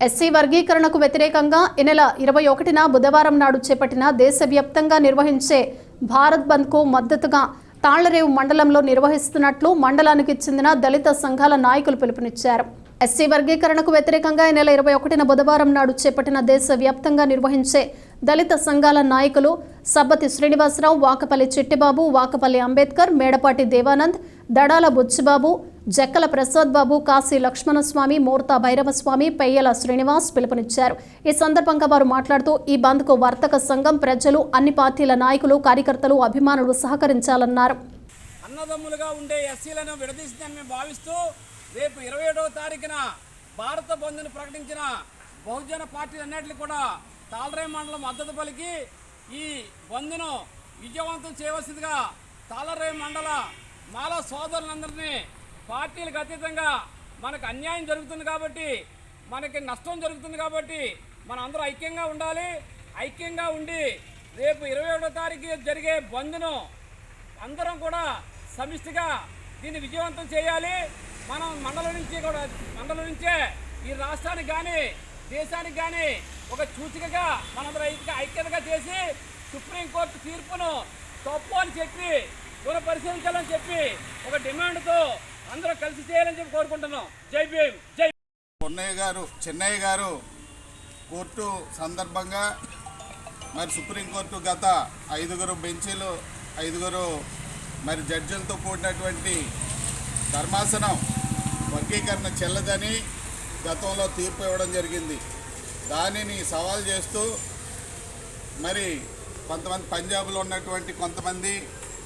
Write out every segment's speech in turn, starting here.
SC వర్గీకరణకు వ్యతిరేకంగా ఈ నెల ఇరవై ఒకటిన బుధవారం నాడు చేపట్టిన దేశవ్యాప్తంగా నిర్వహించే భారత్ బంద్కు మద్దతుగా తాళ్ళరేవు మండలంలో నిర్వహిస్తున్నట్లు మండలానికి చెందిన దళిత సంఘాల నాయకులు పిలుపునిచ్చారు. ఎస్సీ వర్గీకరణకు వ్యతిరేకంగా ఈ నెల ఇరవై ఒకటిన బుధవారం నాడు చేపట్టిన దేశవ్యాప్తంగా నిర్వహించే దళిత సంఘాల నాయకులు సబ్బతి శ్రీనివాసరావు వాకపల్లి చిట్టిబాబు వాకపల్లి అంబేద్కర్ మేడపాటి దేవానంద్ దడాల బుచ్చిబాబు జక్కల ప్రసాద్ బాబు కాశీ లక్ష్మణస్వామి మూర్త భైరవస్వామి పెయ్యల శ్రీనివాస్ పిలుపునిచ్చారు. ఈ సందర్భంగా వారు మాట్లాడుతూ ఈ బంద్కు వర్తక సంఘం ప్రజలు అన్ని పార్టీల నాయకులు కార్యకర్తలు అభిమానులు సహకరించాలన్నారు. అన్నదమ్ములుగా ఉండే ఎస్సీలను విడదీసిందని మేము భావిస్తూ రేపు ఇరవై ఏడవ తారీఖున భారత బంద్ను ప్రకటించిన బహుజన పార్టీలన్నింటినీ కూడా తాళరాయి మండలం మద్దతు పలికి ఈ బంద్ను విజయవంతం చేయవలసిందిగా తాళరాయి మండల మాల సోదరులందరినీ పార్టీలకు అతీతంగా మనకు అన్యాయం జరుగుతుంది కాబట్టి మనకి నష్టం జరుగుతుంది కాబట్టి మన అందరూ ఐక్యంగా ఉండాలి. ఐక్యంగా ఉండి రేపు ఇరవై ఏడవ తారీఖు జరిగే బంద్ను అందరం కూడా సమిష్టిగా దీన్ని విజయవంతం చేయాలి. మనం మండలం నుంచి కూడా మండలం నుంచే ఈ రాష్ట్రానికి కానీ దేశానికి కానీ ఒక సూచికగా మనందరం ఐక్య ఐక్యతగా చేసి సుప్రీంకోర్టు తీర్పును తప్పు అని చెప్పి పునఃపరిశీలించాలని చెప్పి ఒక డిమాండ్తో అందరూ కలిసి చేయాలని చెప్పి కోరుకుంటున్నాం. జై భీమ్ జై పొన్నయ్య గారు చెన్నయ్య గారు కోర్టు సందర్భంగా మరి సుప్రీంకోర్టు గత ఐదుగురు బెంచీలు ఐదుగురు మరి జడ్జిలతో కూడినటువంటి ధర్మాసనం వర్గీకరణ చెల్లదని గతంలో తీర్పు ఇవ్వడం జరిగింది. దానిని సవాల్ చేస్తూ మరి కొంతమంది పంజాబ్లో ఉన్నటువంటి కొంతమంది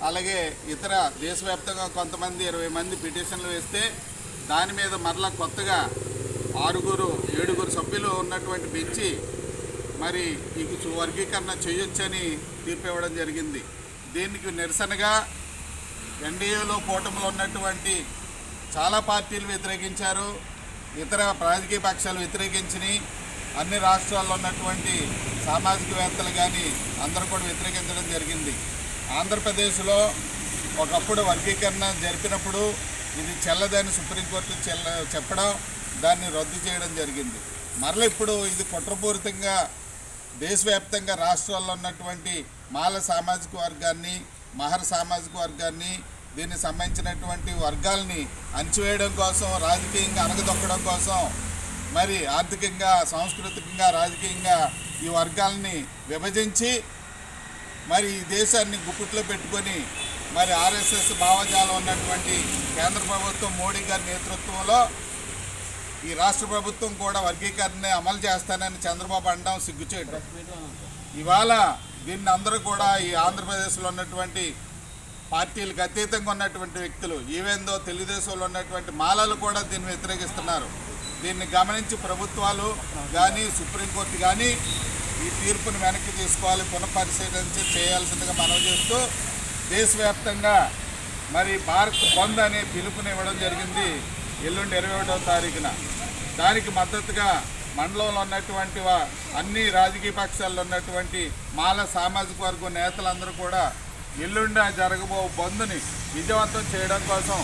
అలాగే ఇతర దేశవ్యాప్తంగా కొంతమంది ఇరవై మంది పిటిషన్లు వేస్తే దాని మీద మరలా కొత్తగా ఆరుగురు ఏడుగురు సభ్యులు ఉన్నటువంటి బెంచి మరి ఈ వర్గీకరణ చేయొచ్చని తీర్పు ఇవ్వడం జరిగింది. దీనికి నిరసనగా ఎన్డీఏలో కూటమిలో ఉన్నటువంటి చాలా పార్టీలు వ్యతిరేకించారు. ఇతర రాజకీయ పక్షాలు వ్యతిరేకించినాయి. అన్ని రాష్ట్రాల్లో ఉన్నటువంటి సామాజికవేత్తలు కానీ అందరూ కూడా వ్యతిరేకించడం జరిగింది. ఆంధ్రప్రదేశ్లో ఒకప్పుడు వర్గీకరణ జరిపినప్పుడు ఇది చెల్లదని సుప్రీంకోర్టు చెల్ల చెప్పడం దాన్ని రద్దు చేయడం జరిగింది. మరల ఇప్పుడు ఇది కుట్రపూరితంగా దేశవ్యాప్తంగా రాష్ట్రాల్లో ఉన్నటువంటి మాల సామాజిక వర్గాన్ని మహర్ సామాజిక వర్గాన్ని దీనికి సంబంధించినటువంటి వర్గాల్ని అణచివేయడం కోసం రాజకీయంగా అనగదొక్కడం కోసం మరి ఆర్థికంగా సాంస్కృతికంగా రాజకీయంగా ఈ వర్గాల్ని విభజించి మరి ఈ దేశాన్ని గుప్పిట్లో పెట్టుకొని మరి ఆర్ఎస్ఎస్ భావజాలం ఉన్నటువంటి కేంద్ర ప్రభుత్వం మోడీ గారి నేతృత్వంలో ఈ రాష్ట్ర ప్రభుత్వం కూడా వర్గీకరణ అమలు చేస్తానని చంద్రబాబు అనడం సిగ్గుచేయడం ఇవాళ దీన్ని అందరూ కూడా ఈ ఆంధ్రప్రదేశ్లో ఉన్నటువంటి పార్టీలకు అతీతంగా ఉన్నటువంటి వ్యక్తులు ఈవెందో తెలుగుదేశంలో ఉన్నటువంటి మాలలు కూడా దీన్ని వ్యతిరేకిస్తున్నారు. దీన్ని గమనించి ప్రభుత్వాలు కానీ సుప్రీంకోర్టు కానీ ఈ తీర్పును వెనక్కి తీసుకోవాలి పునఃపరిశీలించి చేయాల్సిందిగా మనవి చేస్తూ దేశవ్యాప్తంగా మరి భారత్ బంద్ అనే పిలుపునివ్వడం జరిగింది ఎల్లుండి ఇరవై ఒకటో తారీఖున. దానికి మద్దతుగా మండలంలో ఉన్నటువంటి వా- అన్ని రాజకీయ పక్షాల్లో ఉన్నటువంటి మాల సామాజిక వర్గం నేతలందరూ కూడా ఎల్లుండి జరగబో బంద్ని విజయవంతం చేయడం కోసం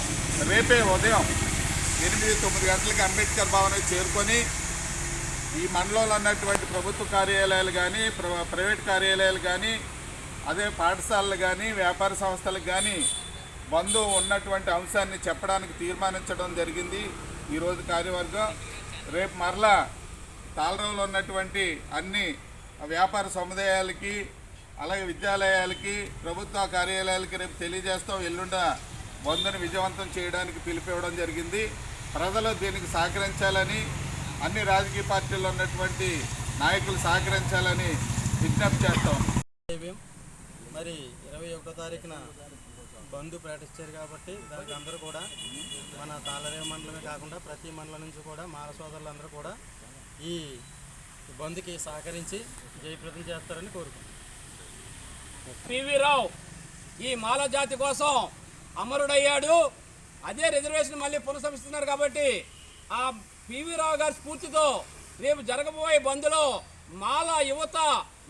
రేపే ఉదయం ఎనిమిది తొమ్మిది గంటలకి అంబేద్కర్ భవన్కి చేరుకొని ఈ మండలంలో ఉన్నటువంటి ప్రభుత్వ కార్యాలయాలు కానీ ప్ర- ప్రైవేట్ కార్యాలయాలు కానీ అదే పాఠశాలలు కానీ వ్యాపార సంస్థలకు కానీ బంధు ఉన్నటువంటి అంశాన్ని చెప్పడానికి తీర్మానించడం జరిగింది. ఈరోజు కార్యవర్గం రేపు మరలా తాళరంలో ఉన్నటువంటి అన్ని వ్యాపార సముదాయాలకి అలాగే విద్యాలయాలకి ప్రభుత్వ కార్యాలయాలకి రేపు తెలియజేస్తాం. ఎల్లుండ బంధుని విజయవంతం చేయడానికి పిలిపివ్వడం జరిగింది. ప్రజలు దీనికి సహకరించాలని అన్ని రాజకీయ పార్టీల్లో ఉన్నటువంటి నాయకులు సహకరించాలని విజ్ఞప్తి చేస్తాం. మరి ఇరవై ఒకటో తారీఖున బంధు ప్రకటించారు కాబట్టి దానికి అందరూ కూడా మన తాళరేవ మండలమే కాకుండా ప్రతి మండలం నుంచి కూడా మాల సోదరులందరూ కూడా ఈ బంధుకి సహకరించి జయప్రదం చేస్తారని కోరుకుంటున్నాను పివి రావు ఈ మాల జాతి కోసం అమరుడయ్యాడు. అదే రిజర్వేషన్ మళ్ళీ పునఃసమిస్తున్నారు కాబట్టి ఆ పివి రావు గారి స్ఫూర్తితో రేపు జరగబోయే బంద్లో మాల యువత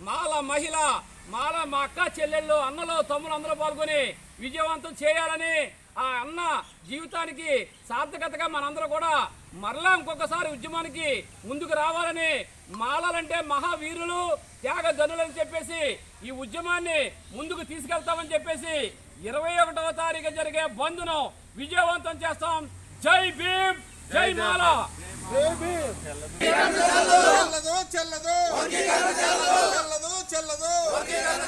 మాల మహిళ మాల మా అక్క చెల్లెళ్ళు అన్నలు తమ్ములు అందరూ పాల్గొని విజయవంతం చేయాలని ఆ అన్న జీవితానికి సార్థకతగా మనందరూ కూడా మరలా ఇంకొకసారి ఉద్యమానికి ముందుకు రావాలని మాలలంటే మహావీరులు త్యాగ జనులని చెప్పేసి ఈ ఉద్యమాన్ని ముందుకు తీసుకెళ్తామని చెప్పేసి ఇరవై ఒకటవ తారీఖు జరిగే బంద్ను విజయవంతం చేస్తాం. జై భీమ్ జై మాల. చెల్లదు చెల్లదు.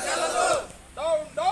చెల్లదు